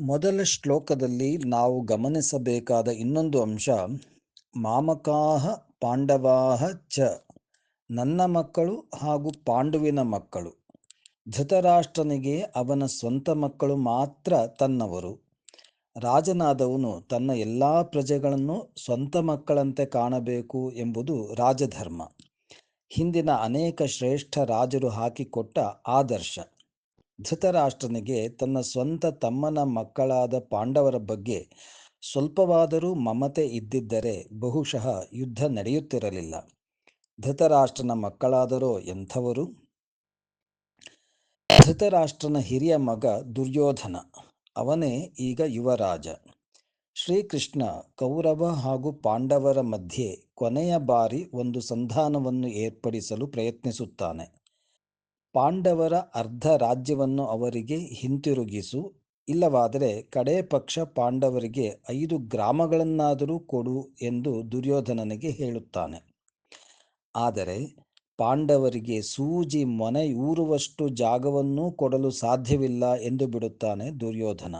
ಮೊದಲ ಶ್ಲೋಕದಲ್ಲಿ ನಾವು ಗಮನಿಸಬೇಕಾದ ಇನ್ನೊಂದು ಅಂಶ, ಮಾಮಕಾಹ ಪಾಂಡವಾಹ ಚ, ನನ್ನ ಮಕ್ಕಳು ಹಾಗೂ ಪಾಂಡುವಿನ ಮಕ್ಕಳು. ಧೃತರಾಷ್ಟ್ರನಿಗೆ ಅವನ ಸ್ವಂತ ಮಕ್ಕಳು ಮಾತ್ರ ತನ್ನವರು. ರಾಜನಾದವನು ತನ್ನ ಎಲ್ಲ ಪ್ರಜೆಗಳನ್ನು ಸ್ವಂತ ಮಕ್ಕಳಂತೆ ಕಾಣಬೇಕು ಎಂಬುದು ರಾಜಧರ್ಮ. ಹಿಂದಿನ ಅನೇಕ ಶ್ರೇಷ್ಠ ರಾಜರು ಹಾಕಿಕೊಟ್ಟ ಆದರ್ಶ. ಧೃತರಾಷ್ಟ್ರನಿಗೆ ತನ್ನ ಸ್ವಂತ ತಮ್ಮನ ಮಕ್ಕಳಾದ ಪಾಂಡವರ ಬಗ್ಗೆ ಸ್ವಲ್ಪವಾದರೂ ಮಮತೆ ಇದ್ದಿದ್ದರೆ ಬಹುಶಃ ಯುದ್ಧ ನಡೆಯುತ್ತಿರಲಿಲ್ಲ. ಧೃತರಾಷ್ಟ್ರನ ಮಕ್ಕಳಾದರೋ ಎಂಥವರು? ಧೃತರಾಷ್ಟ್ರನ ಹಿರಿಯ ಮಗ ದುರ್ಯೋಧನ. ಅವನೇ ಈಗ ಯುವರಾಜ. ಶ್ರೀಕೃಷ್ಣ, ಕೌರವ ಹಾಗೂ ಪಾಂಡವರ ಮಧ್ಯೆ ಕೊನೆಯ ಬಾರಿ ಒಂದು ಸಂಧಾನವನ್ನು ಏರ್ಪಡಿಸಲು ಪ್ರಯತ್ನಿಸುತ್ತಾನೆ. ಪಾಂಡವರ ಅರ್ಧ ರಾಜ್ಯವನ್ನು ಅವರಿಗೆ ಹಿಂತಿರುಗಿಸು, ಇಲ್ಲವಾದರೆ ಕಡೇ ಪಕ್ಷ ಪಾಂಡವರಿಗೆ ಐದು ಗ್ರಾಮಗಳನ್ನಾದರೂ ಕೊಡು ಎಂದು ದುರ್ಯೋಧನನಿಗೆ ಹೇಳುತ್ತಾನೆ. ಆದರೆ ಪಾಂಡವರಿಗೆ ಸೂಜಿ ಮೊನೆಯೂರುವಷ್ಟು ಜಾಗವನ್ನೂ ಕೊಡಲು ಸಾಧ್ಯವಿಲ್ಲ ಎಂದು ಬಿಡುತ್ತಾನೆ ದುರ್ಯೋಧನ.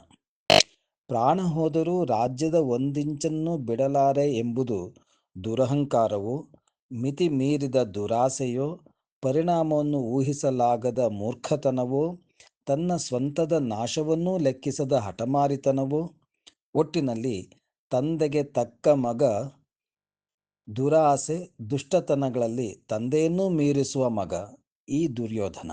ಪ್ರಾಣ ಹೋದರೂ ರಾಜ್ಯದ ಒಂದಿಂಚನ್ನು ಬಿಡಲಾರೆ ಎಂಬುದು ದುರಹಂಕಾರವೋ, ಮಿತಿ ಮೀರಿದ ದುರಾಸೆಯೋ ಪರಿಣಾಮವನ್ನು ಊಹಿಸಲಾಗದ ಮೂರ್ಖತನವೋ, ತನ್ನ ಸ್ವಂತದ ನಾಶವನ್ನೂ ಲೆಕ್ಕಿಸದ ಹಠಮಾರಿತನವೋ, ಒಟ್ಟಿನಲ್ಲಿ ತಂದೆಗೆ ತಕ್ಕ ಮಗ, ದುರಾಸೆ, ದುಷ್ಟತನಗಳಲ್ಲಿ ತಂದೆಯನ್ನೂ ಮೀರಿಸುವ ಮಗ ಈ ದುರ್ಯೋಧನ.